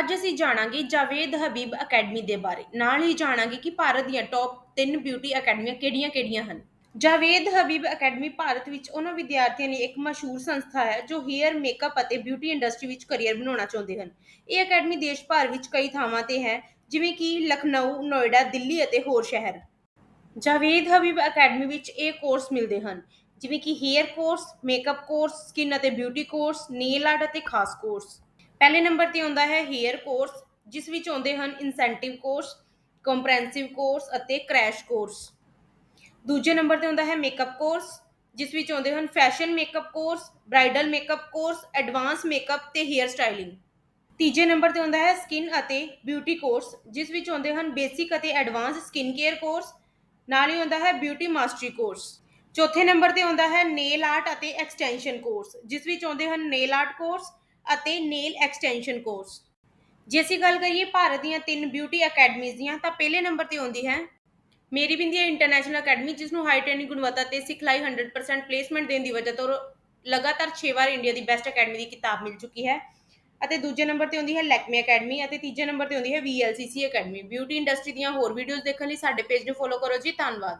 ਅੱਜ ਅਸੀਂ ਜਾਣਾਂਗੇ ਜਾਵੇਦ ਹਬੀਬ ਅਕੈਡਮੀ ਦੇ ਬਾਰੇ। ਨਾਲ ਹੀ ਜਾਣਾਂਗੇ ਕਿ ਭਾਰਤ ਦੀਆਂ ਟੌਪ 3 ਬਿਊਟੀ ਅਕੈਡਮੀਆਂ ਕਿਹੜੀਆਂ-ਕਿਹੜੀਆਂ ਹਨ। ਜਾਵੇਦ ਹਬੀਬ ਅਕੈਡਮੀ ਭਾਰਤ ਵਿੱਚ ਉਹਨਾਂ ਵਿਦਿਆਰਥੀਆਂ ਲਈ ਇੱਕ ਮਸ਼ਹੂਰ ਸੰਸਥਾ ਹੈ ਜੋ ਹੇਅਰ ਮੇਕਅਪ ਅਤੇ ਬਿਊਟੀ ਇੰਡਸਟਰੀ ਵਿੱਚ ਕੈਰੀਅਰ ਬਣਾਉਣਾ ਚਾਹੁੰਦੇ ਹਨ। ਇਹ ਅਕੈਡਮੀ ਦੇਸ਼ ਭਰ ਵਿੱਚ ਕਈ ਥਾਵਾਂ ਤੇ ਹੈ, ਜਿਵੇਂ ਕਿ ਲਖਨਊ, ਨੋਇਡਾ, ਦਿੱਲੀ ਅਤੇ ਹੋਰ ਸ਼ਹਿਰ। ਜਾਵੇਦ ਹਬੀਬ ਅਕੈਡਮੀ ਵਿੱਚ ਇਹ ਕੋਰਸ ਮਿਲਦੇ ਹਨ, ਜਿਵੇਂ ਕਿ hair course makeup course skin ਅਤੇ ਬਿਊਟੀ ਕੋਰਸ ਨੇਲ ਆਰਟ ਅਤੇ ਖਾਸ ਕੋਰਸ ਪਹਿਲੇ ਨੰਬਰ ਤੇ ਆਉਂਦਾ ਹੈ ਹੇਅਰ ਕੋਰਸ, ਜਿਸ ਵਿੱਚ ਆਉਂਦੇ ਹਨ ਇਨਸੈਂਟਿਵ ਕੋਰਸ ਕੰਪਰੈਂਸਿਵ ਕੋਰਸ ਅਤੇ ਕ੍ਰੈਸ਼ ਕੋਰਸ ਦੂਜੇ ਨੰਬਰ ਤੇ ਆਉਂਦਾ ਹੈ ਮੇਕਅਪ ਕੋਰਸ ਜਿਸ ਵਿੱਚ ਆਉਂਦੇ ਹਨ fashion makeup course bridal makeup course advance makeup ਤੇ ਹੇਅਰ ਸਟਾਈਲਿੰਗ ਤੀਜੇ ਨੰਬਰ ਤੇ ਆਉਂਦਾ ਹੈ ਸਕਿਨ ਅਤੇ ਬਿਊਟੀ ਕੋਰਸ ਜਿਸ ਵਿੱਚ ਆਉਂਦੇ ਹਨ ਬੇਸਿਕ ਅਤੇ ਐਡਵਾਂਸ ਸਕਿਨ ਕੇਅਰ ਕੋਰਸ ਨਾਲ ਹੀ ਆਉਂਦਾ ਹੈ ਬਿਊਟੀ ਮਾਸਟਰੀ ਕੋਰਸ ਚੌਥੇ ਨੰਬਰ ਤੇ ਆਉਂਦਾ ਹੈ ਨੇਲ ਆਰਟ ਅਤੇ ਐਕਸਟੈਂਸ਼ਨ ਕੋਰਸ ਜਿਸ ਵਿੱਚ ਆਉਂਦੇ ਹਨ ਨੇਲ ਆਰਟ ਕੋਰਸ ਅਤੇ ਨੇਲ ਐਕਸਟੈਂਸ਼ਨ ਕੋਰਸ ਜੇ ਅਸੀਂ ਗੱਲ ਕਰੀਏ ਭਾਰਤ ਦੀਆਂ ਤਿੰਨ ਬਿਊਟੀ ਅਕੈਡਮੀਜ਼ ਦੀਆਂ, ਤਾਂ ਪਹਿਲੇ ਨੰਬਰ ਤੇ ਆਉਂਦੀ ਹੈ ਮੇਰੀ ਬਿੰਦੀਆ ਇੰਟਰਨੈਸ਼ਨਲ ਅਕੈਡਮੀ ਜਿਸ ਨੂੰ ਹਾਈ ਟ੍ਰੇਨਿੰਗ ਗੁਣਵੱਤਾ ਤੇ ਸਿਖਲਾਈ 100% ਪਲੇਸਮੈਂਟ ਦੇਣ ਦੀ ਵਜ੍ਹਾ ਤੋਂ ਲਗਾਤਾਰ 6 ਵਾਰ ਇੰਡੀਆ ਦੀ ਬੈਸਟ ਅਕੈਡਮੀ ਦੀ ਕਿਤਾਬ ਮਿਲ ਚੁੱਕੀ ਹੈ। ਅਤੇ ਦੂਜੇ ਨੰਬਰ ਤੇ ਆਉਂਦੀ ਹੈ ਲੈਕਮੀ ਅਕੈਡਮੀ ਅਤੇ ਤੀਜੇ ਨੰਬਰ ਤੇ ਆਉਂਦੀ ਹੈ VLCC ਅਕੈਡਮੀ ਬਿਊਟੀ ਇੰਡਸਟਰੀ ਦੀਆਂ ਹੋਰ ਵੀਡੀਓਜ਼ ਦੇਖਣ ਲਈ ਸਾਡੇ ਪੇਜ ਨੂੰ ਫੋਲੋ ਕਰੋ ਜੀ। ਧੰਨਵਾਦ।